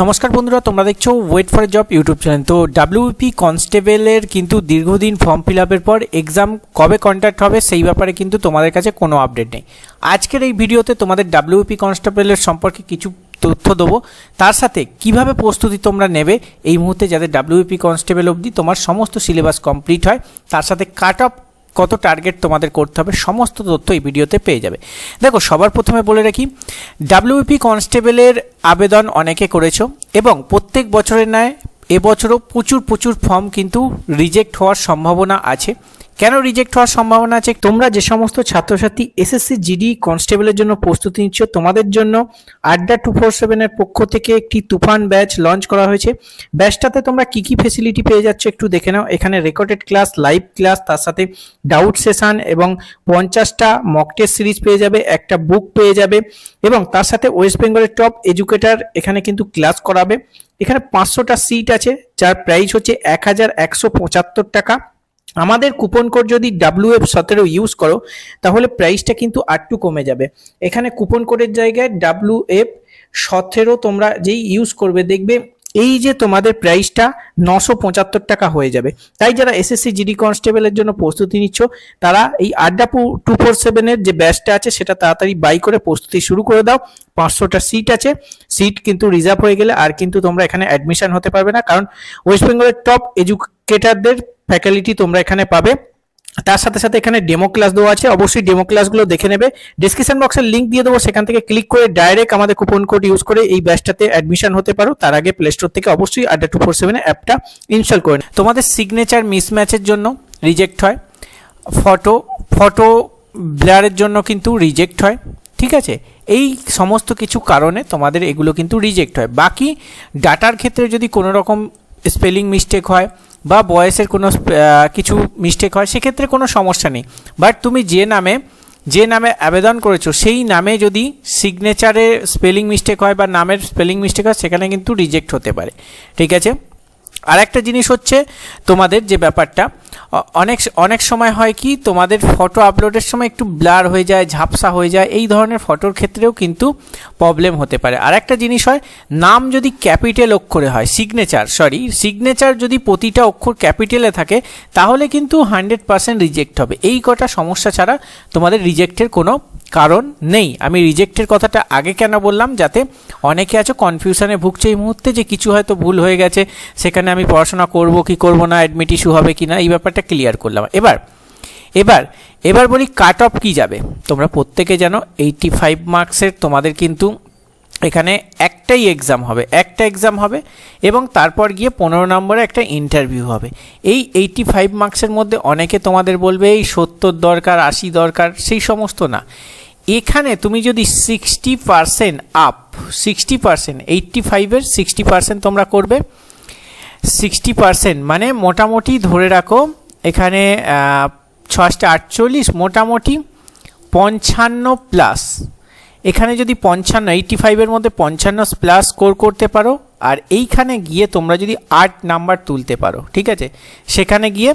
নমস্কার বন্ধুরা, তোমরা দেখছ wait for job YouTube channel তো ডাব্লিউপি কনস্টেবলের কিন্তু দীর্ঘদিন ফর্ম ফিল আপের পর এক্সাম কবে কন্ট্যাক্ট হবে সেই ব্যাপারে কিন্তু তোমাদের কাছে কোনো আপডেট নেই। আজকের এই ভিডিওতে তোমাদের ডাব্লিউপি কনস্টেবলের সম্পর্কে কিছু তথ্য দেবো। তার সাথে কীভাবে প্রস্তুতি তোমরা নেবে, এই মুহূর্তে যাতে ডাব্লিউপি কনস্টেবল অবধি তোমার সমস্ত সিলেবাস কমপ্লিট হয়, তার সাথে কাট অফ কত টার্গেট তোমাদের করতে হবে, সমস্ত তথ্য এই ভিডিওতে পেয়ে যাবে। দেখো, সবার প্রথমে বলে রাখি ডাব্লিউপি কনস্টেবলের আবেদন অনেকে করেছ এবং প্রত্যেক বছরের ন্যায় এবছরও প্রচুর প্রচুর ফর্ম কিন্তু রিজেক্ট হওয়ার সম্ভাবনা আছে। কেন রিজেক্ট হওয়ার সম্ভাবনা আছে? তোমরা যে সমস্ত ছাত্রছাত্রী এসএসসি জিডি কনস্টেবলের জন্য প্রস্তুতি নিচ্ছ, তোমাদের জন্য আড্ডা টু ফোর সেভেনের পক্ষ থেকে একটি তুফান ব্যাচ লঞ্চ করা হয়েছে। ব্যাচটাতে তোমরা কি কি ফেসিলিটি পেয়ে যাচ্ছ একটু দেখে নাও। এখানে রেকর্ডেড ক্লাস লাইভ ক্লাস তার সাথে ডাউট সেশন এবং পঞ্চাশটা মক টেস্ট সিরিজ পেয়ে যাবে, একটা বুক পেয়ে যাবে এবং তার সাথে ওয়েস্ট বেঙ্গলের টপ এডুকেটার এখানে কিন্তু ক্লাস করাবে। এখানে পাঁচশোটা সিট আছে, যার প্রাইস হচ্ছে এক হাজার একশো পঁচাত্তর টাকা। আমাদের কুপন কোড যদি ডাব্লিউ এফ সতেরো ইউজ করো, তাহলে প্রাইসটা কিন্তু আটটু কমে যাবে। এখানে কুপন কোডের জায়গায় ডাব্লিউ এফ সতেরো তোমরা যেই ইউজ করবে, দেখবে এই যে তোমাদের প্রাইসটা নশো পঁচাত্তর টাকা হয়ে যাবে। তাই যারা এসএসসি জিডি কনস্টেবলের জন্য প্রস্তুতি নিচ্ছ, তারা এই আড্ডা টু ফোর সেভেনের যে ব্যাচটা আছে, সেটা তাড়াতাড়ি বাই করে প্রস্তুতি শুরু করে দাও। পাঁচশোটা সিট আছে। সিট কিন্তু রিজার্ভ হয়ে গেলে আর কিন্তু তোমরা এখানে অ্যাডমিশন হতে পারবে না। কারণ ওয়েস্ট বেঙ্গলের টপ এডুকেটারদের ফ্যাকাল্টি তোমরা এখানে পাবে। তার সাথে সাথে এখানে ডেমো ক্লাস দেওয়া আছে। অবশ্যই ডেমো ক্লাসগুলো দেখে নেবে। ডিসক্রিপশন বক্সের লিঙ্ক দিয়ে দেবো। সেখান থেকে ক্লিক করে ডাইরেক্ট আমাদের কুপন কোড ইউজ করে এই ব্যাচটাতে অ্যাডমিশন হতে পারো। তার আগে প্লে স্টোর থেকে অবশ্যই আড্ডা টু ফোর সেভেন অ্যাপটা ইনস্টল করে। তোমাদের সিগনেচার মিসম্যাচের জন্য রিজেক্ট হয়। ফটো ফটো ব্লারের জন্য কিন্তু রিজেক্ট হয়। ঠিক আছে? এই সমস্ত কিছু কারণে তোমাদের এগুলো কিন্তু রিজেক্ট হয়। বাকি ডাটার ক্ষেত্রে যদি কোনো রকম স্পেলিং মিস্টেক হয় বা বয়সের কোনো কিছু মিস্টেক হয়, সেক্ষেত্রে কোনো সমস্যা নেই। বাট তুমি যে নামে যে নামে আবেদন করেছ, সেই নামে যদি সিগনেচারে স্পেলিং মিস্টেক হয় বা নামের স্পেলিং মিস্টেক হয়, সেখানে কিন্তু রিজেক্ট হতে পারে। ঠিক আছে? আর একটা জিনিস হচ্ছে তোমাদের যে ব্যাপারটা অনেক অনেক সময় হয় কি তোমাদের ফটো আপলোডের সময় একটু ব্লার হয়ে যায়, ঝাপসা হয়ে যায়, এই ধরনের ফটোর ক্ষেত্রেও কিন্তু প্রবলেম হতে পারে। আর একটা জিনিস হয়, নাম যদি ক্যাপিটাল অক্ষরে হয় সিগনেচার সরি সিগনেচার যদি প্রতিটা অক্ষর ক্যাপিটালে থাকে, তাহলে কিন্তু হান্ড্রেড পার্সেন্ট রিজেক্ট হবে। এই কটা সমস্যা ছাড়া তোমাদের রিজেক্টের কোনো কারণ নেই। আমি রিজেক্টের কথাটা আগে কেন বললাম? যাতে অনেকে আছে কনফিউশনে ভুগছে এই মুহূর্তে যে কিছু হয়তো ভুল হয়ে গেছে, সেখানে আমি পড়াশোনা করব, কি করব না অ্যাডমিট ইস্যু হবে কি না এই ব্যাপারটা ক্লিয়ার করলাম। এবার এবার এবার বলি কাট অফ কী যাবে? তোমরা প্রত্যেকে জানো এইটি ফাইভ মার্কসের তোমাদের কিন্তু এখানে একটাই এক্সাম হবে, একটা এক্সাম হবে এবং তারপর গিয়ে পনেরো নম্বরে একটা ইন্টারভিউ হবে। এই এইটটি ফাইভ মার্কসের মধ্যে অনেকে তোমাদের বলবে, এই সত্তর দরকার, আশি দরকার, সেই সমস্ত না। এখানে তুমি যদি sixty percent up sixty percent eighty ফাইভের সিক্সটি পারসেন্ট তোমরা করবে। সিক্সটি পারসেন্ট মানে মোটামুটি ধরে রাখো, এখানে ছশটা আটচল্লিশ, মোটামুটি পঞ্চান্ন প্লাস এখানে যদি পঞ্চান্ন এইটটি ফাইভের মধ্যে পঞ্চান্ন প্লাস স্কোর করতে পারো, আর এইখানে গিয়ে তোমরা যদি আট নাম্বার তুলতে পারো, ঠিক আছে? সেখানে গিয়ে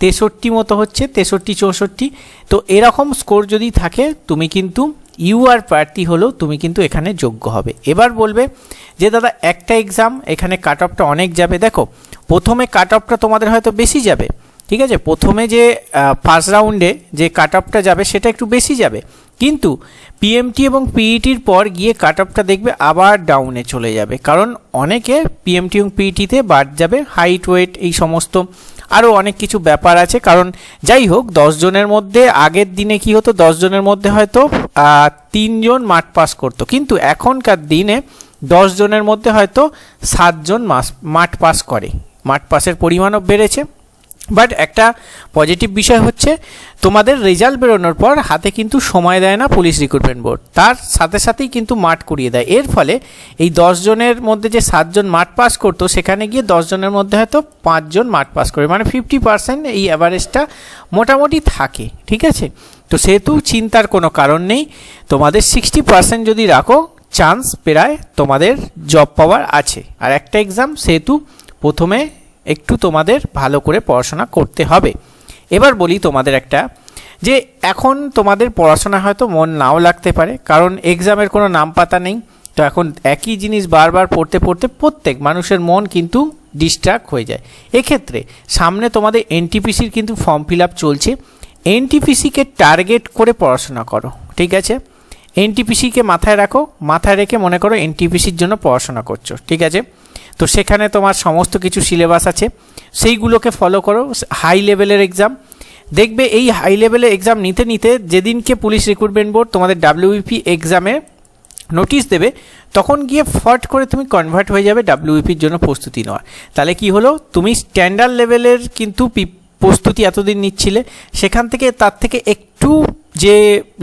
তেষট্টি মতো হচ্ছে, তেষট্টি, চৌষট্টি। তো এরকম স্কোর যদি থাকে, তুমি কিন্তু ইউ আর প্রার্থী হলেও তুমি কিন্তু এখানে যোগ্য হবে। এবার বলবে যে, দাদা, একটা এক্সাম এখানে কাট অফটা অনেক যাবে। দেখো, প্রথমে কাট অফটা তোমাদের হয়তো বেশি যাবে, ঠিক আছে? প্রথমে যে ফার্স্ট রাউন্ডে যে কাট অফটা যাবে, সেটা একটু বেশি যাবে। কিন্তু পিএমটি এবং পিইটির পর গিয়ে কাট অফটা দেখবে আবার ডাউনে চলে যাবে। কারণ অনেকে পিএমটি এবং পিইটিতে বাদ যাবে হাইট ওয়েট এই সমস্ত আরও অনেক কিছু ব্যাপার আছে। কারণ যাই হোক, দশ জনের মধ্যে, আগের দিনে কি হতো, দশ জনের মধ্যে হয়তো তিনজন মাঠ পাস করতো। কিন্তু এখনকার দিনে দশ জনের মধ্যে হয়তো সাতজন মাস, মাঠ পাস করে। মাঠ পাসের পরিমাণও বেড়েছে। বাট একটা পজিটিভ বিষয় হচ্ছে, তোমাদের রেজাল্ট বেরোনোর পর হাতে কিন্তু সময় দেয় না পুলিশ রিক্রুটমেন্ট বোর্ড তার সাথে সাথেই কিন্তু মাঠ করিয়ে দেয়। এর ফলে এই দশ জনের মধ্যে যে সাতজন মাঠ পাস করতো, সেখানে গিয়ে দশ জনের মধ্যে হয়তো পাঁচজন মাঠ পাস করে। মানে ফিফটি পার্সেন্ট এই অ্যাভারেজটা মোটামুটি থাকে, ঠিক আছে? তো সেহেতু চিন্তার কোনো কারণ নেই। তোমাদের সিক্সটি পার্সেন্ট যদি রাখো চান্স প্রায় তোমাদের জব পাওয়ার আছে। আর একটা এক্সাম সেহেতু প্রথমে একটু তোমাদের ভালো করে পড়াশোনা করতে হবে। এবার বলি তোমাদের একটা, যে এখন তোমাদের পড়াশোনা হয়তো মন নাও লাগতে পারে, কারণ এক্সামের কোনো নাম পাতা নেই। তো এখন একই জিনিস বারবার পড়তে পড়তে প্রত্যেক মানুষের মন কিন্তু ডিস্ট্রাক্ট হয়ে যায়। এক্ষেত্রে সামনে তোমাদের এনটিপিসির কিন্তু ফর্ম ফিল আপ চলছে। এনটিপিসিকে টার্গেট করে পড়াশোনা করো, ঠিক আছে? এনটিপিসিকে মাথায় রাখো, মাথায় রেখে মনে করো এনটিপিসির জন্য পড়াশোনা করছ, ঠিক আছে? তো সেখানে তোমার সমস্ত কিছু সিলেবাস আছে। সেইগুলোকে ফলো করো হাই লেভেলের এক্সাম দেখবে এই হাই লেভেলের এক্সাম নিতে নিতে যেদিনকে পুলিশ রিক্রুটমেন্ট বোর্ড তোমাদের ডাব্লিউপি এক্সামে নোটিশ দেবে, তখন গিয়ে ফট করে তুমি কনভার্ট হয়ে যাবে ডাব্লিউপির জন্য প্রস্তুতি নেওয়া তাহলে কি হলো? তুমি স্ট্যান্ডার্ড লেভেলের কিন্তু প্রস্তুতি এতদিন নিচ্ছিলে, সেখান থেকে তার থেকে একটু যে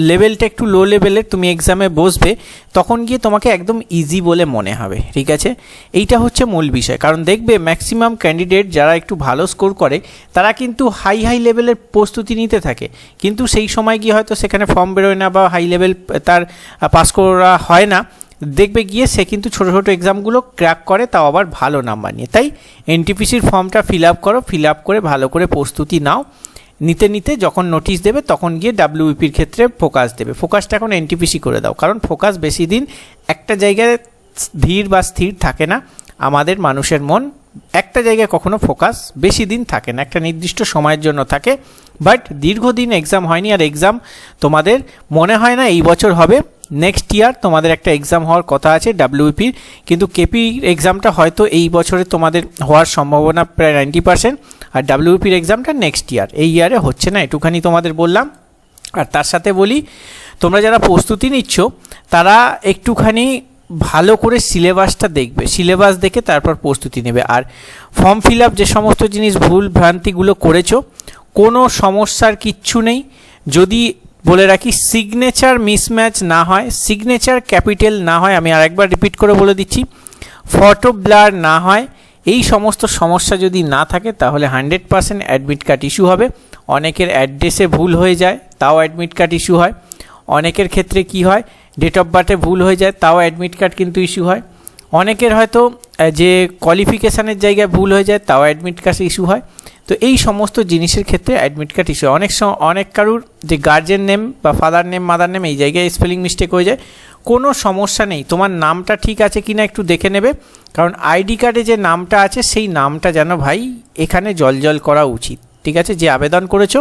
লেভেলটা একটু লো লেভেলের তুমি এক্সামে বসবে, তখন গিয়ে তোমাকে একদম ইজি বলে মনে হবে, ঠিক আছে? এইটা হচ্ছে মূল বিষয়। কারণ দেখবে ম্যাক্সিমাম ক্যান্ডিডেট যারা একটু ভালো স্কোর করে, তারা কিন্তু হাই হাই লেভেলের প্রস্তুতি নিতে থাকে। কিন্তু সেই সময় গিয়ে হয়তো সেখানে ফর্ম বেরোয় না বা হাই লেভেল তার পাস করা হয় না। দেখবে গিয়ে সে কিন্তু ছোটো ছোটো এক্সামগুলো ক্র্যাক করে, তাও আবার ভালো নাম্বার নিয়ে। তাই এনটিপিসির ফর্মটা ফিল আপ করো ফিল আপ করে ভালো করে প্রস্তুতি নাও। নিতে নিতে যখন নোটিশ দেবে, তখন গিয়ে ডাব্লিউপির ক্ষেত্রে ফোকাস দেবে। ফোকাসটা এখন এনটিপিসি করে দাও। কারণ ফোকাস বেশি দিন একটা জায়গায় ধীর বা স্থির থাকে না। আমাদের মানুষের মন একটা জায়গায় কখনো ফোকাস বেশি দিন থাকে না। একটা নির্দিষ্ট সময়ের জন্য থাকে। বাট দীর্ঘদিন এক্সাম হয়নি, আর এক্সাম তোমাদের মনে হয় না এই বছর হবে। নেক্সট ইয়ার তোমাদের একটা এক্সাম হওয়ার কথা আছে ডাব্লিউপির কিন্তু কেপি এক্সামটা হয়তো এই বছরে তোমাদের হওয়ার সম্ভাবনা প্রায় নাইনটি পার্সেন্ট আর ডাব্লিউপির এক্সামটা নেক্সট ইয়ার এই ইয়ারে হচ্ছে না এটুখানি তোমাদের বললাম। আর তার সাথে বলি, তোমরা যারা প্রস্তুতি নিচ্ছ, তারা একটুখানি ভালো করে সিলেবাসটা দেখবে। সিলেবাস দেখে তারপর প্রস্তুতি নেবে। আর ফর্ম ফিল আপ যে সমস্ত জিনিস ভুল ভ্রান্তিগুলো করেছ, কোনো সমস্যার কিচ্ছু নেই। যদি বলে রাখি সিগনেচার মিসম্যাচ না হয় সিগনেচার ক্যাপিটাল না হয়, আমি আরেকবার রিপিট করে বলে দিচ্ছি ফটো ব্লার না হয়, এই সমস্ত সমস্যা যদি না থাকে, তাহলে hundred percent admit card issue হবে। অনেকের অ্যাড্রেসে ভুল হয়ে যায়, তাও অ্যাডমিট কার্ড ইস্যু হয়। অনেকের ক্ষেত্রে কি হয় ডেট অফ বার্থে ভুল হয়ে যায়, তাও অ্যাডমিট কার্ড কিন্তু ইস্যু হয়। অনেকের হয়তো যে কোয়ালিফিকেশানের জায়গায় ভুল হয়ে যায়, তাও অ্যাডমিট কার্ড ইস্যু হয়। তো এই সমস্ত জিনিসের ক্ষেত্রে অ্যাডমিট কার্ড ইস্যু অনেক সময় অনেক কারুর যে গার্জেন নেম বা ফাদার নেম মাদার নেম এই জায়গায় স্পেলিং মিস্টেক হয়ে যায়। কোনো সমস্যা নেই। তোমার নামটা ঠিক আছে কি না একটু দেখে নেবে। কারণ আইডি কার্ডে যে নামটা আছে, সেই নামটা যেন ভাই এখানে জল করা উচিত। ঠিক আছে? যে আবেদন করেছ,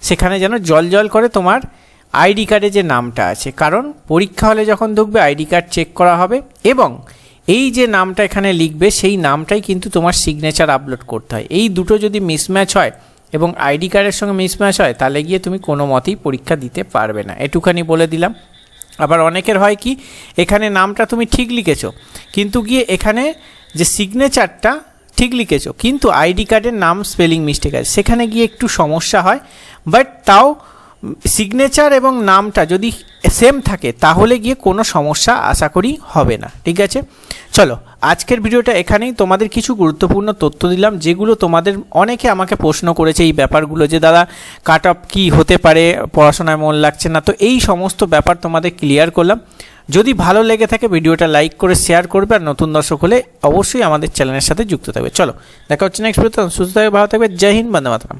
সেখানে যেন জল করে তোমার আইডি কার্ডে যে নামটা আছে। কারণ পরীক্ষা হলে যখন ঢুকবে আইডি কার্ড চেক করা হবে এবং এই যে নামটা এখানে লিখবে, সেই নামটাই কিন্তু তোমার সিগনেচার আপলোড করতে হয়। এই দুটো যদি মিসম্যাচ হয় এবং আইডি কার্ডের সঙ্গে মিসম্যাচ হয়, তাহলে গিয়ে তুমি কোনো মতেই পরীক্ষা দিতে পারবে না। এটুখানি বলে দিলাম। আবার অনেকের হয় কি, এখানে নামটা তুমি ঠিক লিখেছো, কিন্তু গিয়ে এখানে যে সিগনেচারটা ঠিক লিখেছো, কিন্তু আইডি কার্ডের নাম স্পেলিং মিস্টেক আছে। সেখানে গিয়ে একটু সমস্যা হয় বাট তাও সিগনেচার এবং নামটা যদি সেম থাকে, তাহলে গিয়ে কোনো সমস্যা আশা করি হবে না। ঠিক আছে? চলো, আজকের ভিডিওটা এখানেই। তোমাদের কিছু গুরুত্বপূর্ণ তথ্য দিলাম, যেগুলো তোমাদের অনেকে আমাকে প্রশ্ন করেছে এই ব্যাপারগুলো যে, দাদা কাট অফ কী হতে পারে? পড়াশোনায় মন লাগছে না। তো এই সমস্ত ব্যাপার তোমাদের ক্লিয়ার করলাম। যদি ভালো লেগে থাকে, ভিডিওটা লাইক করে শেয়ার করবে আর নতুন দর্শক হলে অবশ্যই আমাদের চ্যানেলের সাথে যুক্ত থাকবে। চলো, দেখা হচ্ছে নেক্সট ভিডিওতে সুস্থ থাকবে, ভালো থাকবে। জয় হিন্দ, বন্দে মাতরম।